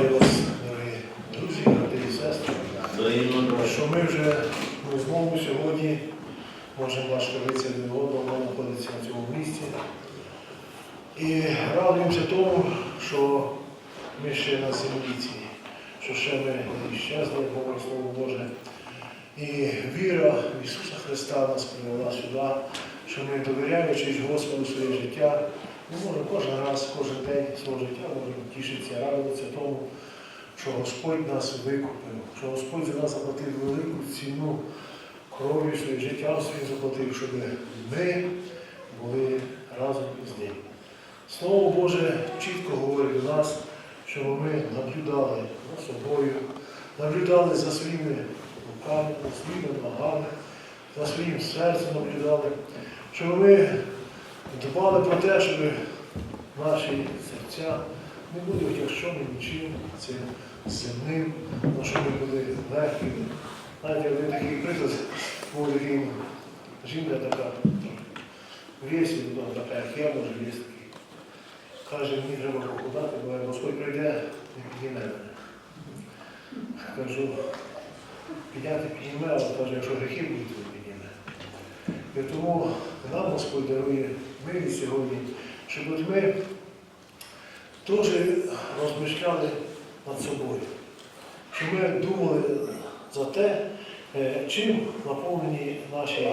Вітаю вас, дорогі друзі, брати і сестри, що ми вже ми знову сьогодні можемо ваш лиця до одного знаходитися на цьому місці. І радуємося тому, що ми ще на землі що ще ми не говорить Слово Боже. І віра в Ісуса Христа нас привела сюди, що ми, довіряючи Господу своє життя, ми можемо кожен раз, кожен день свого життя можемо тішитися, радуватися тому, що Господь нас викупив, що Господь за нас заплатив велику ціну кров'ю своє життя своє заплатив, щоб ми були разом з ним. Слово Боже чітко говорить до нас, щоб ми наблюдали за собою, наблюдали за своїми руками, за своїми ногами, за своїм серцем наблюдали, щоб ми дбали про те, щоб наші серця не були тяжкими нічим, цим земним, але щоб ми були легкими. Знаєте, один такий приклад, був такий, жінка така, весь вдома така, як я, може, є такий. Каже, мені треба похудати, бо Господь прийде і підніме мене. Кажу, підняти підніме, але каже, якщо гріхи будуть. І тому нам Господь дарує милість сьогодні, щоб ми теж розмишляли над собою, щоб ми думали за те, е, чим наповнені наші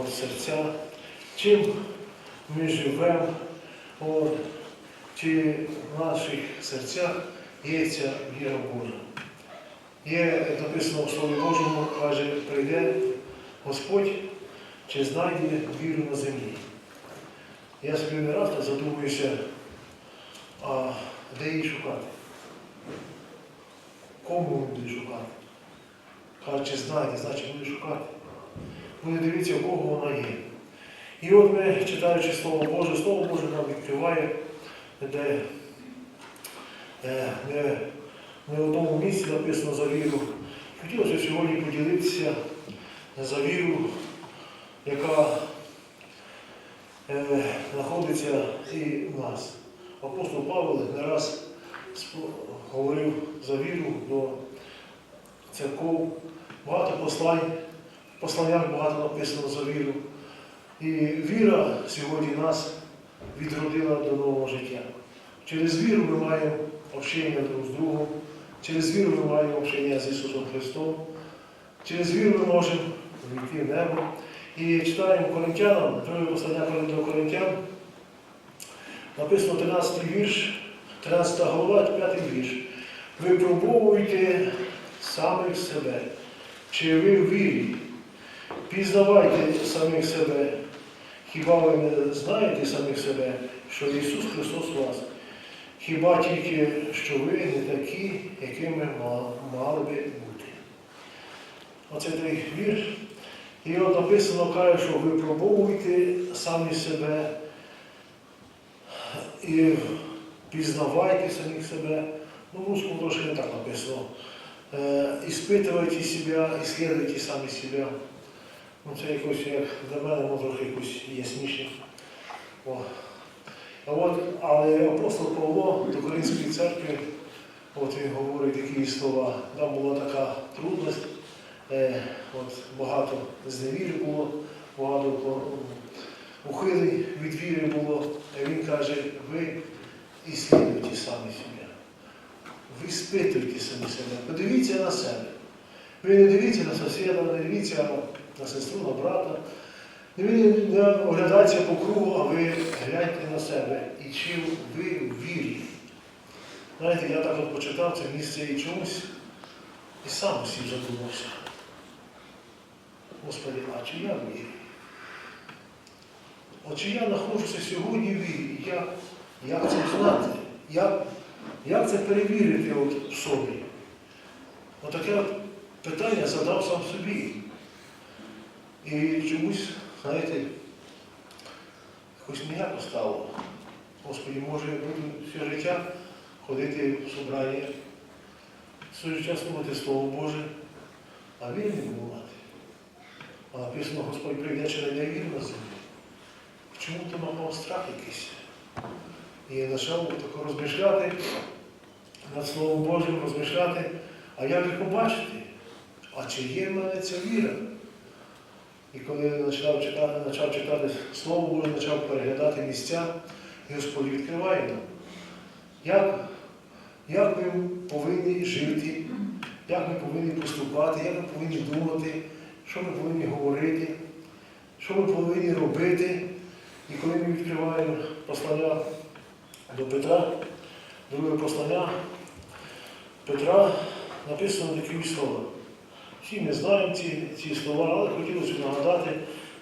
от, серця, чим ми живемо, от, чи в наших серцях є ця віра Божа. Є написано в Слові Божому, каже, прийде Господь, чи знайде віру на землі. Я собі не раз задумуюся, а де її шукати? Кому буде шукати? Каже, чи знайде, значить буде шукати. Буде дивитися, в кого вона є. І от ми, читаючи Слово Боже, Слово Боже нам відкриває, де не в одному місці написано за віру. Хотілося сьогодні поділитися за віру, яка е, знаходиться і в нас. Апостол Павло не раз говорив за віру до церков. Багато послань, в посланнях багато написано за віру. І віра сьогодні нас відродила до нового життя. Через віру ми маємо общення друг з другом, через віру ми маємо общення з Ісусом Христом, через віру ми можемо війти в небо. І читаємо Коринтянам, друге послання до Коринтян, написано 13 вірш, 13 глава, 5 вірш. Випробовуйте самих себе, чи ви в вірі, пізнавайте самих себе. Хіба ви не знаєте самих себе, що Ісус Христос у вас? Хіба тільки, що ви не такі, якими мали би бути? Оце той вірш. І от написано, каже, що ви пробовуйте самі себе і пізнавайте самих себе. Ну, в русском трошки не так написано. Е, Іспитувайте себе, ісследуйте самі себе. Ну, це якось як для мене воно трохи якось ясніше. О. А от, але апостол Павло до Коринської церкви, от він говорить такі слова. Там була така трудність, е, от багато зневіри було, багато ухилень від віри було. Він каже, ви іслідуйте самі себе. Ви спитуйте самі себе, подивіться на себе. Ви не дивіться на сусіда, не дивіться на сестру, на брата. Не оглядайтеся по кругу, а ви гляньте на себе. І чи ви в вірі? Знаєте, я так от почитав це місце і чомусь, і сам усім задумався. Господи, а чи я в вірі? От чи я знаходжуся сьогодні в вірі? Як, як це знати? Як, як це перевірити от в собі? Отаке от питання задав сам собі. І чомусь, знаєте, якось ніяко стало. Господи, може я буду все життя ходити в собрання, все життя слухати Слово Боже, а віру не мати. А написано, Господь прийде чи не віру на землі. Чому то мав страх якийсь? І я почав тако розмишляти над Словом Божим, розмишляти, а як їх побачити? А чи є в мене ця віра? І коли я почав читати, почав читати Слово Боже, почав переглядати місця, і Господь відкриває нам, як, як ми повинні жити, як ми повинні поступати, як ми повинні думати, що ми повинні говорити, що ми повинні робити. І коли ми відкриваємо послання до Петра, друге послання Петра, написано такі слова. Всі ми знаємо ці, ці слова, але хотілося б нагадати,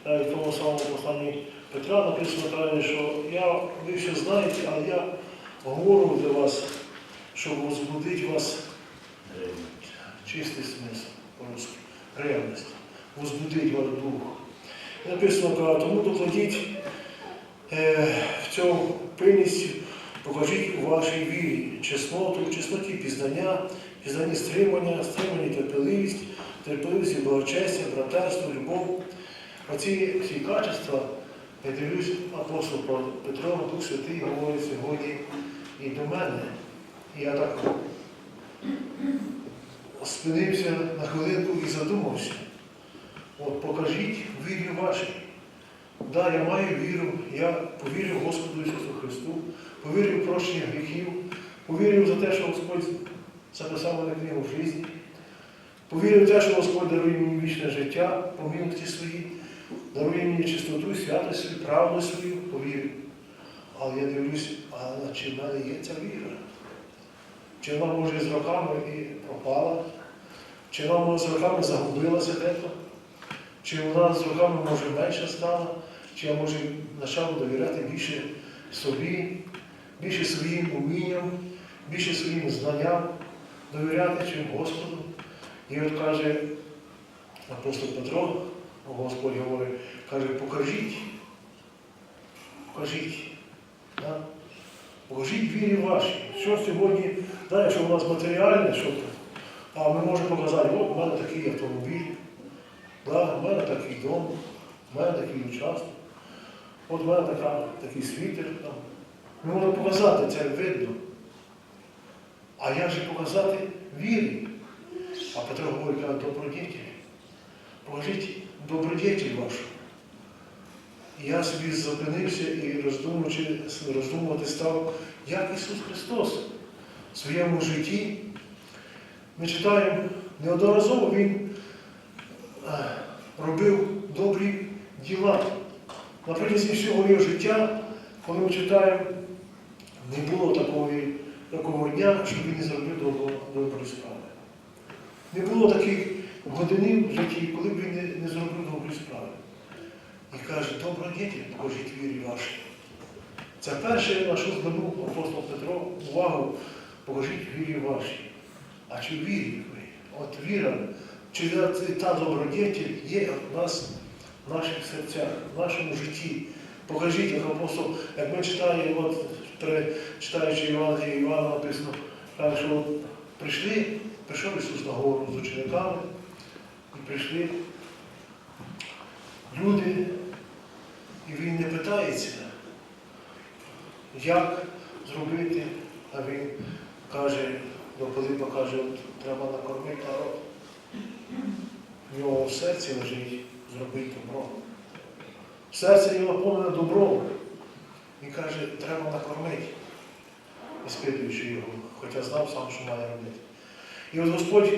е, в тому самому посланні Петра написано каже, що я, ви все знаєте, але я говорю для вас, щоб возбудити вас чистий смисл по-русски, ревність, возбудить ваш дух. Написано, каже, тому докладіть е, в цьому пильність, покажіть у вашій вірі чесноту, чесноті пізнання, пізнанні стримання, стриманні терпеливість, терпеливість і благочестя, братерство, любов. Оці всі качества, я дивлюсь, апостол Петро, Дух Святий говорить сьогодні і до мене. І я так спинився на хвилинку і задумався. От покажіть вірі вашій. Да, я маю віру, я повірив Господу Ісусу Христу, повірив в прощення гріхів, повірив за те, що Господь записав мене книгу в житті, повірив в те, що Господь дарує мені вічне життя, по милості своїй, дарує мені чистоту, святость свою, правду свою, повірив. Але я дивлюсь, а чи в мене є ця віра? Чи вона може з роками і пропала? Чи вона може з роками загубилася дето? Чи вона з роками може менше стала? Чи я може почав довіряти більше собі, більше своїм умінням, більше своїм знанням, довіряти чим Господу? І от каже апостол Петро, Господь говорить, каже, покажіть, покажіть. Да? Покажіть вірі ваші. Що сьогодні, да, якщо у нас матеріальне, що, а ми можемо показати, от в мене такий автомобіль, да, в мене такий дом, в мене такий участок, от в мене така, такий світер. Там. Ми можемо показати, це видно. А як же показати вірі? А Петро говорить, каже, добродетель. Покажіть добродетель вашу. І я собі зупинився і роздумуючи, роздумувати став, як Ісус Христос в своєму житті. Ми читаємо, неодноразово Він робив добрі діла. На протязі всього його життя, коли ми читаємо, не було такої, такого дня, щоб він не зробив доброї справи. Не було таких годин в житті, коли б він не, не зробив доброї справи. І каже, добродетель, покажіть вірі вашій. Це перше, на що звернув апостол Петро увагу, покажіть вірі вашій. А чи вірі ви? От віра, чи та- добродетель є в нас в наших серцях, в нашому житті. Покажіть, як апостол, як ми читаємо, от, читаючи Івангелія Івана написано, каже, що от прийшли, прийшов Ісус на гору з учениками, і прийшли люди, і він не питається, як зробити, а він каже, до Пилипа каже, от треба накормити народ. В нього в серці лежить зробити добро. В серці його наповнене добро. Він каже, треба накормити, іспитуючи його, хоча знав сам, що має робити. І от Господь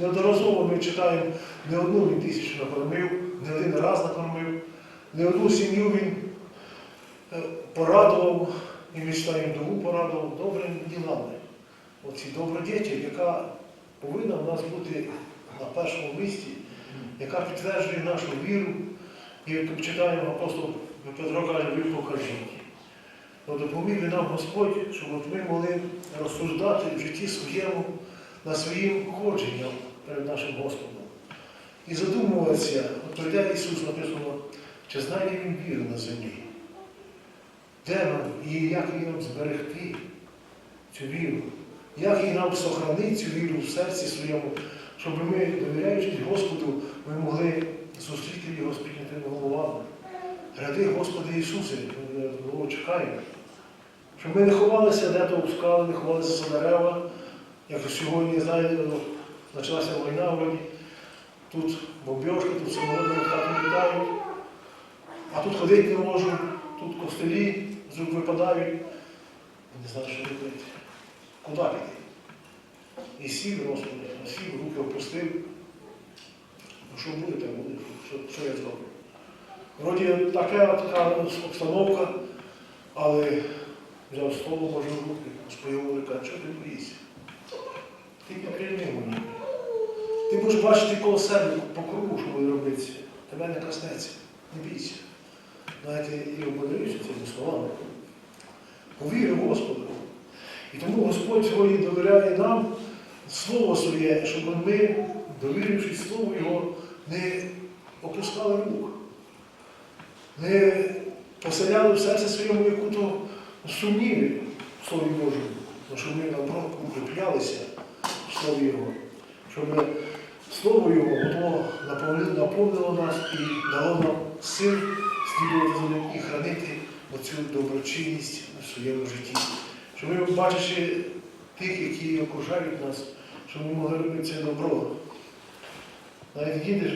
неодноразово ми читаємо, не одну він тисячу накормив, не один раз накормив, не одну сім'ю він е, порадував, і ми читаємо другу порадував добрими ділами. Оці добродетель, яка повинна в нас бути на першому місці, яка підтверджує нашу віру. І як читаємо апостол Петро каже, ви покажіть. Допоміг нам Господь, щоб от ми могли розсуждати в житті своєму над своїм ходженням перед нашим Господом. І задумуватися, от прийде Ісус написано, чи знайде Він віру на землі? Де нам і як її нам зберегти, цю віру? Як її нам сохранити цю віру в серці своєму, щоб ми, довіряючись Господу, ми могли зустріти Його з піднятими головами. Гради, Господи Ісусе, ми чекаємо. Щоб ми не ховалися де-то у скали, не ховалися за дерева, Як сьогодні, знаєте, ну, почалася війна вроді, тут бомбьошки, тут самоліти так літають, а тут ходити не можу, тут костелі рук випадають. Не знаю, що робити. Куди піти? І сів, Господи, сів, руки опустив. Ну що буде, так буде, що, що я зроблю? Вроді така, така обстановка, але взяв слово Боже руки, Господь каже, чого ти боїшся? Ти підкрими мені. Ти будеш бачити коло себе по кругу, що буде робитися. Тебе не коснеться, не бійся. Знаєте, і ободрююся цими словами. Повірив Господу. І тому Господь сьогодні довіряє нам Слово своє, щоб ми, довіривши Слову Його, не опускали рук, не поселяли в серці своєму яку-то сумніви в Слові Божому, щоб ми наоборот укріплялися в Слові Його, щоб Слово Його воно наповнило, нас і дало нам сил слідувати за ним і хранити оцю доброчинність в своєму житті. Щоб ми, бачачи тих, які окружають нас, щоб ми могли робити це добро. Навіть їдеш,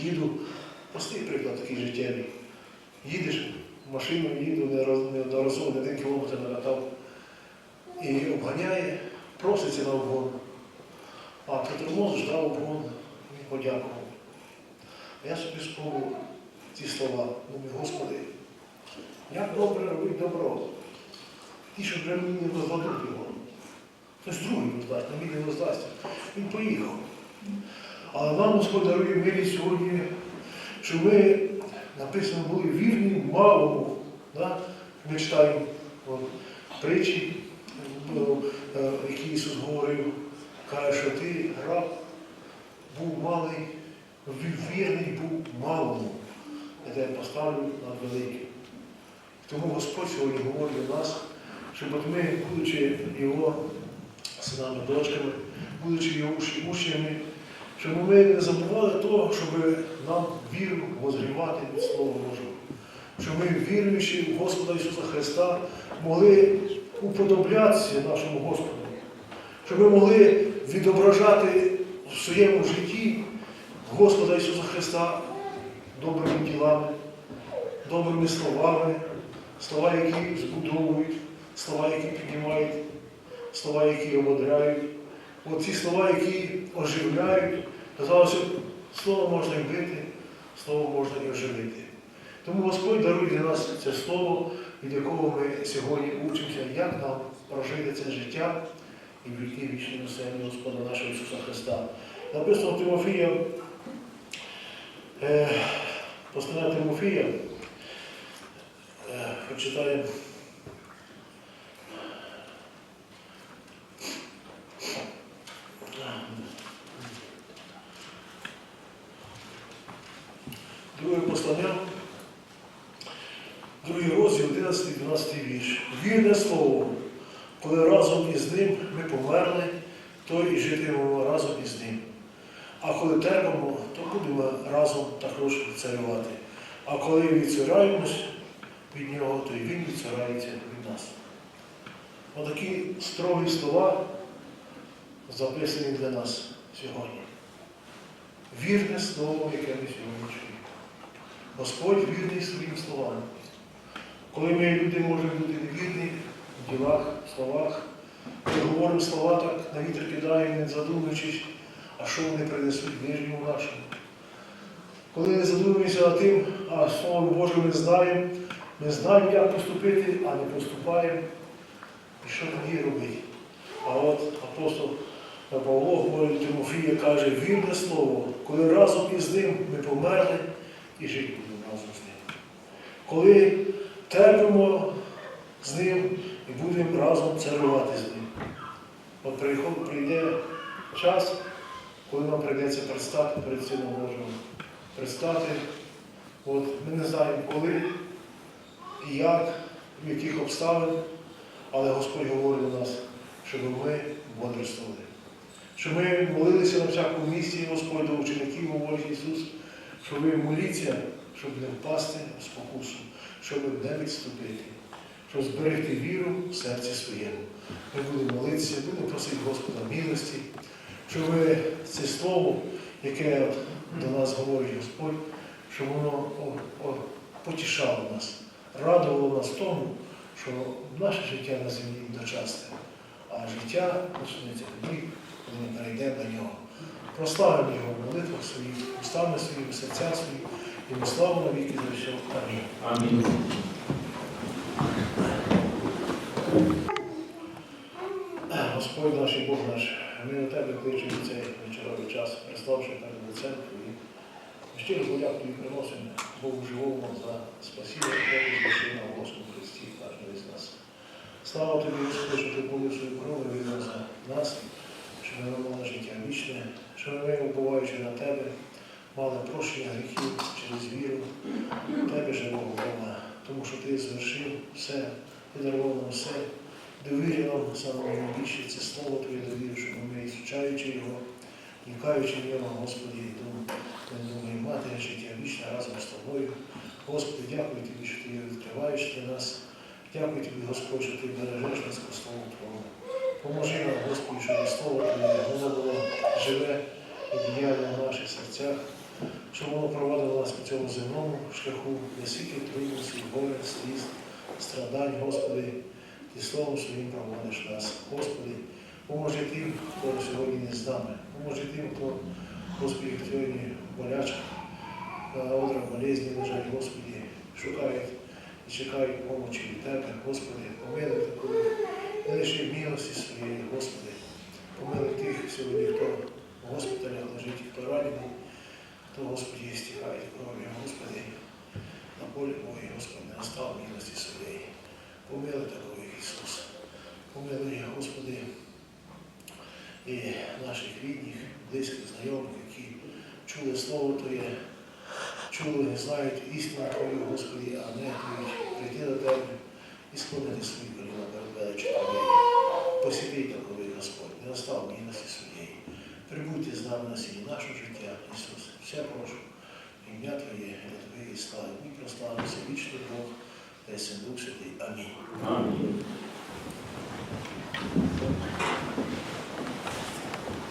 їду, простий приклад такий життєвий. Їдеш машиною, їду нероз- неодноразово, не один кілометр накатав, і обганяє, проситься на обгон. А притормозиш, дав обгон, він подякував. Я собі спробував ці слова, думаю, Господи, як добре робити добро. Ті, що вже мені не роздадуть його. Хтось другий роздасть, на мені не роздасться. Він поїхав. Але нам Господь дарує милість сьогодні, що ми написано були вірні малому. Да? Ми читаємо притчі, е, які Ісус говорив, каже, що ти раб був малий, вірний був малому, я тебе поставлю над великим. Тому Господь сьогодні говорить до нас, щоб ми, будучи Його синами, дочками, будучи Його учнями, щоб ми не забували того, щоб нам віру возрівати від Слова Божого. Щоб ми, віруючи в Господа Ісуса Христа, могли уподоблятися нашому Господу. Щоб ми могли відображати в своєму житті Господа Ісуса Христа добрими ділами, добрими словами, слова, які збудовують, слова, які піднімають, слова, які ободряють. Оці слова, які оживляють, казалося, слово можна і вбити, слово можна і оживити. Тому Господь дарує для нас це слово, від якого ми сьогодні учимося, як нам прожити це життя і війти вічні себе Господа нашого Ісуса Христа. Написано Тимофія, е, послання Тимофія, е, почитаємо. Друге послання, другий розділ, 11-12 вірш. Вірне слово, коли разом із ним ми померли, то і житимемо разом із ним. А коли терпимо, то будемо разом також царювати. А коли відцираємось від нього, то і він відцирається від нас. Отакі строгі слова записані для нас сьогодні. Вірне слово, яке ми сьогодні чуємо. Господь вірний своїм словам. Коли ми, люди, можемо бути невірні в ділах, в словах, ми говоримо слова так, на вітер кидаємо, не задумуючись, а що вони принесуть в нижньому нашому. Коли не задумуємося тим, а Слово Боже ми знаємо, ми знаємо, як поступити, а не поступаємо. І що тоді робити? А от апостол Павло говорить Тимофія, каже, вірне слово, коли разом із ним ми померли і будемо разом. Коли терпимо з ним і будемо разом царювати з ним. От прийде час, коли нам прийдеться предстати перед Сином Божим. Предстати, от, ми не знаємо коли і як, в яких обставин, але Господь говорить до нас, щоб ми бодрствували. Щоб ми молилися на всякому місці, Господь до учеників, говорить Ісус, щоб ви моліться, щоб не впасти в спокусу, щоб не відступити, щоб зберегти віру в серці своєму. Ми будемо молитися, будемо просити Господа милості, щоб це слово, яке до нас говорить Господь, щоб воно потішало нас, радувало нас тому, що наше життя на землі дочасне, а життя почнеться тоді, коли ми перейдемо до нього. Прославимо його в молитвах своїх, устами своїми, серця свої, і ми славу навіки за все. Амінь. Амінь. Господь наш і Бог наш, ми до Тебе кличемо в цей вечоровий час, приставши перед лицем Твоїм. Ми щиро подяку Тобі приносимо Богу живому за спасіння, яке ти звершив на Господу Христі, кожного із нас. Слава Тобі, Господи, що Ти полив свою кров і віддав за нас, що ми мали життя вічне, що ми, уповаючи на Тебе, мали прощення гріхів через віру, в Тебе живого Бога, тому що Ти звершив все, Ти дарував нам все, довірив нам саме найбільше це слово Твоє довірив, щоб ми, ізучаючи його, вникаючи в нього, Господі, думаємо мати життя вічне разом з тобою. Господи, дякую Тобі, що Ти відкриваєш для нас. Дякую Тобі, Господь, що Ти бережеш нас по слову Твому. Поможи нам, Господи, щоб слово Твоє воно було живе діяльне в наших серцях, воно провадило нас по цьому земному шляху, не скільки трудностей, горя, сліз, страдань, Господи, Ти словом своїм проводиш нас. Господи, поможи тим, хто сьогодні не з нами. Поможи тим, хто, Господи, сьогодні болячка, на одрах болезні лежать, Господи, шукають і чекають помочі від Тебе, Господи, помилуй такої, не лише милості своєї, Господи, помилуй тих сьогодні, хто в госпіталях лежить, хто ранений, хто, Господи, стікає кров'ю, Господи, на полі Бої, Господи, настав милості своєї. Помилуй такого Ісус. Помилуй, Господи, і наших рідних, близьких, знайомих, які чули Слово Твоє, чули, знають істину Твою, Господи, а не вміють прийти до Тебе і склонити свої коліна перед величі Твоєї. Посіди таковий Господь, не остав милості своєї. Прибудьте з нами на сіні нашого життя, Ісус. Все прошу. Ім'я Твоє, для Твоєї слави. І прославився вічний Бог, та Син Дух Святий. Амінь. Амінь.